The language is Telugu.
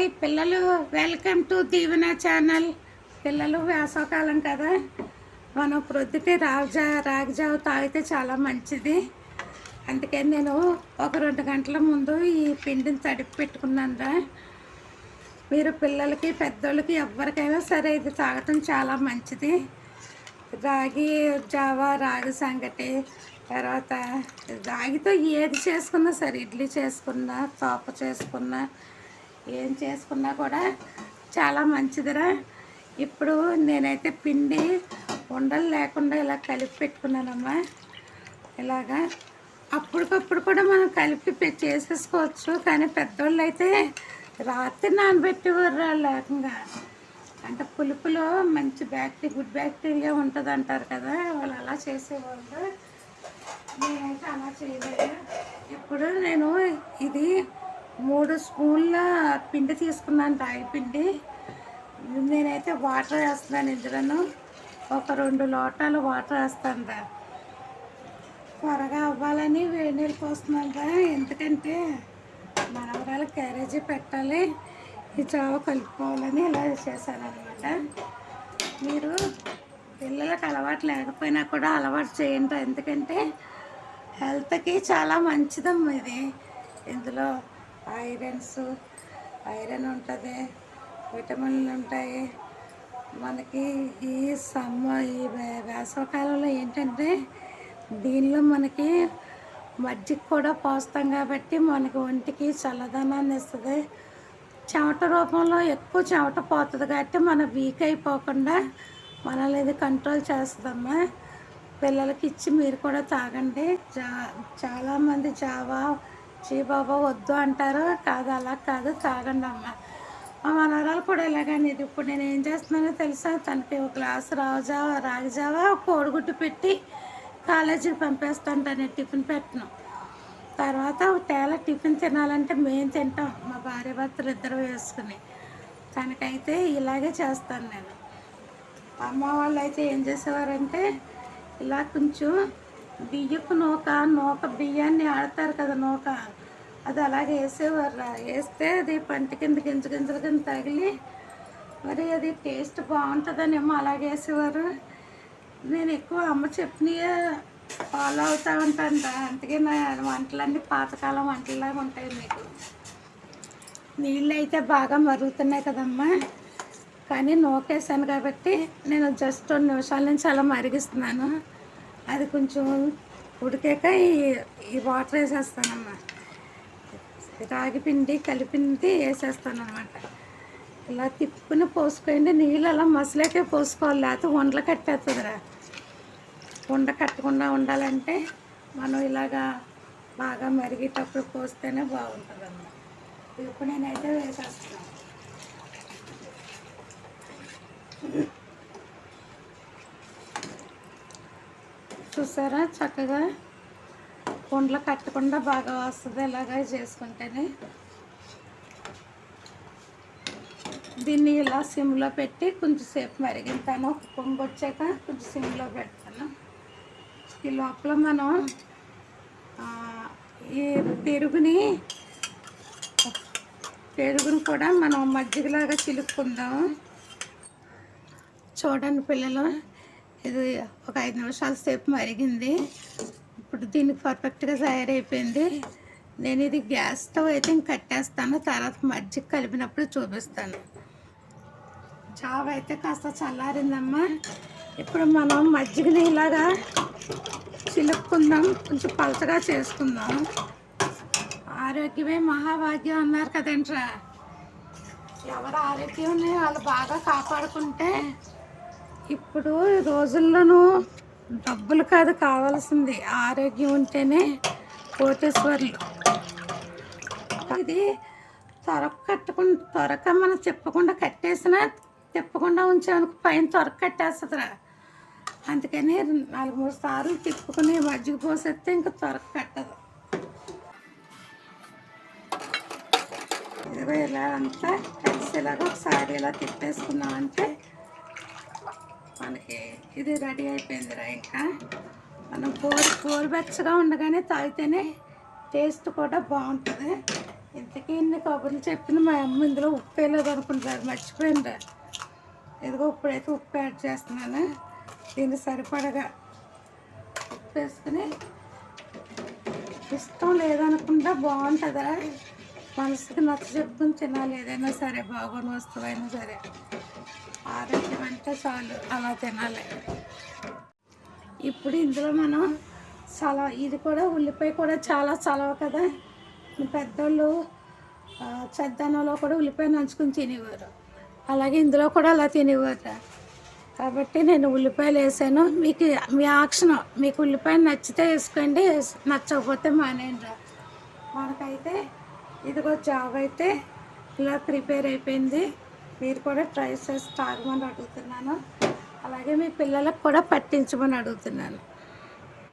హాయ్ పిల్లలు వెల్కమ్ టు దీవెన ఛానల్. పిల్లలు వేసవకాలం కదా. మనం ప్రొద్దుటే రాగజా రాగజావ తాగితే చాలా మంచిది. అందుకని నేను ఒక రెండు గంటల ముందు ఈ పిండిని తడిపి పెట్టుకున్నానురా మీరు పిల్లలకి పెద్దోళ్ళకి ఎవరికైనా సరే ఇది తాగటం చాలా మంచిది. రాగి జావా రాగి సంగటి తర్వాత రాగితో ఏది చేసుకున్నా సరే ఇడ్లీ చేసుకున్నా తోప చేసుకున్నా ఏం చేసుకున్నా కూడా చాలా మంచిదిరా. ఇప్పుడు నేనైతే పిండి ఉండలు లేకుండా ఇలా కలిపి పెట్టుకున్నానమ్మా. ఇలాగా అప్పటికప్పుడు కూడా మనం కలిపి చేసేసుకోవచ్చు. కానీ పెద్దవాళ్ళు అయితే రాత్రి నానబెట్టేవారు లేకంగా. అంటే పులుపులో మంచి బ్యాక్టీరియా గుడ్ బ్యాక్టీరియా ఉంటుంది అంటారు కదా వాళ్ళు అలా చేసేవాళ్ళు. నేనైతే అలా చేయలేదు. ఇప్పుడు నేను ఇది మూడు స్పూన్ల పిండి తీసుకున్నాను రాగి పిండి. నేనైతే వాటర్ వేస్తున్నాను ఇందులోను. ఒక రెండు లోటాలు వాటర్ వేస్తాను రా. త్వరగా అవ్వాలని వేడి నీళ్ళు పోస్తున్నాను రా. ఎందుకంటే మనవరాలు క్యారేజీ పెట్టాలి ఈ చావు కలుపుకోవాలని ఇలా చేశాను అనమాట మీరు పిల్లలకు అలవాటు లేకపోయినా కూడా అలవాటు చేయండి ఎందుకంటే హెల్త్కి చాలా మంచిదమ్మా ఇది. ఇందులో ఐరన్స్ ఐరన్ ఉంటుంది విటమిన్లు ఉంటాయి. మనకి ఈ సమ్మ ఈ వేసవకాలంలో ఏంటంటే దీనిలో మనకి మజ్జిగ కూడా పోస్తాం కాబట్టి మనకి ఒంటికి చల్లదనాన్ని ఇస్తుంది. చెమట రూపంలో ఎక్కువ చెమట పోతుంది కాబట్టి మనం వీక్ అయిపోకుండా మనల్ని ఇది కంట్రోల్ చేస్తుందమ్మా. పిల్లలకి ఇచ్చి మీరు కూడా తాగండి. జా చాలామంది జావా చీబాబా వద్దు అంటారు. కాదు అలా కాదు తాగండి అమ్మ. మా మనవరాలు కూడా ఇలాగని ఇది. ఇప్పుడు నేను ఏం చేస్తున్నానో తెలుసా? తనకి ఒక గ్లాస్ రాజావా రాగిజావా కోడిగుడ్డు పెట్టి కాలేజీకి పంపేస్తుంటాను టిఫిన్ పెట్టను. తర్వాత ఒక టిఫిన్ తినాలంటే మేము తింటాం. మా భార్య భర్తలు ఇద్దరు వేసుకుని. తనకైతే ఇలాగే చేస్తాను నేను. అమ్మ వాళ్ళు అయితే ఏం చేసేవారంటే ఇలా కొంచెం బియ్యపు నూక నూక బియ్యాన్ని ఆడతారు కదా నూక. అది అలాగే వేసేవారు వేస్తే అది పంట కింద గింజ గింజల కింద తగిలి మరి అది టేస్ట్ బాగుంటుందనేమో అలాగే వేసేవారు. నేను ఎక్కువ అమ్మ చెప్పినయే ఫాలో అవుతూ ఉంటాను రా. అందుకే నా వంటలన్నీ పాతకాలం వంటలాగా ఉంటాయి మీకు. నీళ్ళు అయితే బాగా మరుగుతున్నాయి కదమ్మా. కానీ నూకేసాను కాబట్టి నేను జస్ట్ రెండు నిమిషాల నుంచి అలా మరిగిస్తున్నాను. అది కొంచెం ఉడికాక ఈ ఈ వాటర్ వేసేస్తానమ్మా. రాగి పిండి కలిపింది వేసేస్తాను అనమాట ఇలా తిప్పుకుని పోసుకోండి. నీళ్ళు అలా మసలేకే పోసుకోవాలి. లేకపోతే ఉండలు కట్టేస్తుందిరా. ఉండ కట్టకుండా ఉండాలంటే మనం ఇలాగా బాగా మరిగేటప్పుడు పోస్తేనే బాగుంటుంది అన్నమాట ఇప్పుడు నేనైతే వేసేస్తున్నాను. చూసారా? చక్కగా కుండలో కట్టకుండా బాగా వస్తుంది ఇలాగా చేసుకుంటేనే. దీన్ని ఇలా సిమ్లో పెట్టి కొంచెంసేపు మరిగింతాను ఒక పొంగు వచ్చాక కొంచెం సిమ్లో పెడతాను. ఈ లోపల మనం ఈ పెరుగుని పెరుగుని కూడా మనం మజ్జిగలాగా చిలుక్కుందాం. చూడండి పిల్లలు. ఇది ఒక ఐదు నిమిషాల సేపు మరిగింది. ఇప్పుడు దీనికి పర్ఫెక్ట్గా తయారైపోయింది. నేను ఇది గ్యాస్ స్టవ్ అయితే ఇంక కట్టేస్తాను తర్వాత మజ్జిగ కలిపినప్పుడు చూపిస్తాను. చావ అయితే కాస్త చల్లారిందమ్మా. ఇప్పుడు మనం మజ్జిగని ఇలాగా చిలుక్కుందాం కొంచెం పలచగా చేసుకుందాం. ఆరోగ్యమే మహాభాగ్యం అన్నారు కదంటరా. ఎవరు ఆరోగ్యం వాళ్ళు బాగా కాపాడుకుంటే ఇప్పుడు ఈ రోజుల్లోనూ డబ్బులు కాదు కావాల్సింది ఆరోగ్యం ఉంటేనే కోటేశ్వర్లు. ఇది త్వరకు కట్టకుండా త్వరక మనం చెప్పకుండా కట్టేసినా తిప్పకుండా ఉంచామనుకో పైన త్వరక కట్టేస్తుందిరా. అందుకని నాలుగు మూడు సార్లు తిప్పుకుని మజ్జిగ పోసేస్తే ఇంకా త్వరక కట్టదు. ఇదిగో ఇలా అంతా కలిసేలాగా ఒకసారి ఇలా తిప్పేసుకున్నామంటే మనకి. ఇది రెడీ అయిపోయిందిరా ఇంకా మనం గోరు గోరువెచ్చగా ఉండగానే తాగితేనే టేస్ట్ కూడా బాగుంటుంది. ఇంతకీ ఇన్ని కబుర్లు చెప్పిన మా అమ్మ ఇందులో ఉప్పు వేయలేదు అనుకుంటారు మర్చిపోయింది ఇదిగో ఇప్పుడైతే ఉప్పు యాడ్ చేస్తున్నాను. దీన్ని సరిపడగా ఉప్పు వేసుకుని ఇష్టం లేదనుకుంటా బాగుంటుందిరా. మనసుకి నచ్చ చెప్పుకుని తినాలి ఏదైనా సరే బాగున్న వస్తువైనా సరే. ఆరోగ్యం అంటే చాలు. అలా తినాలి. ఇప్పుడు ఇందులో మనం చలవ ఇది కూడా ఉల్లిపాయ కూడా చాలా చలవ కదా. పెద్దోళ్ళు ఆ, చద్దనంలో కూడా ఉల్లిపాయ నంచుకుని తినేవారు. అలాగే ఇందులో కూడా అలా తినేవారు. కాబట్టి నేను ఉల్లిపాయలు వేసాను. మీకు మీ ఆక్షన్ మీకు ఉల్లిపాయ నచ్చితే వేసుకోండి నచ్చకపోతే మానేయండి మనకైతే ఇదిగో జాబ్ అయితే ఇలా ప్రిపేర్ అయిపోయింది. మీరు కూడా ట్రై చేసి తాగమని అడుగుతున్నాను. అలాగే మీ పిల్లలకు కూడా పట్టించమని అడుగుతున్నాను.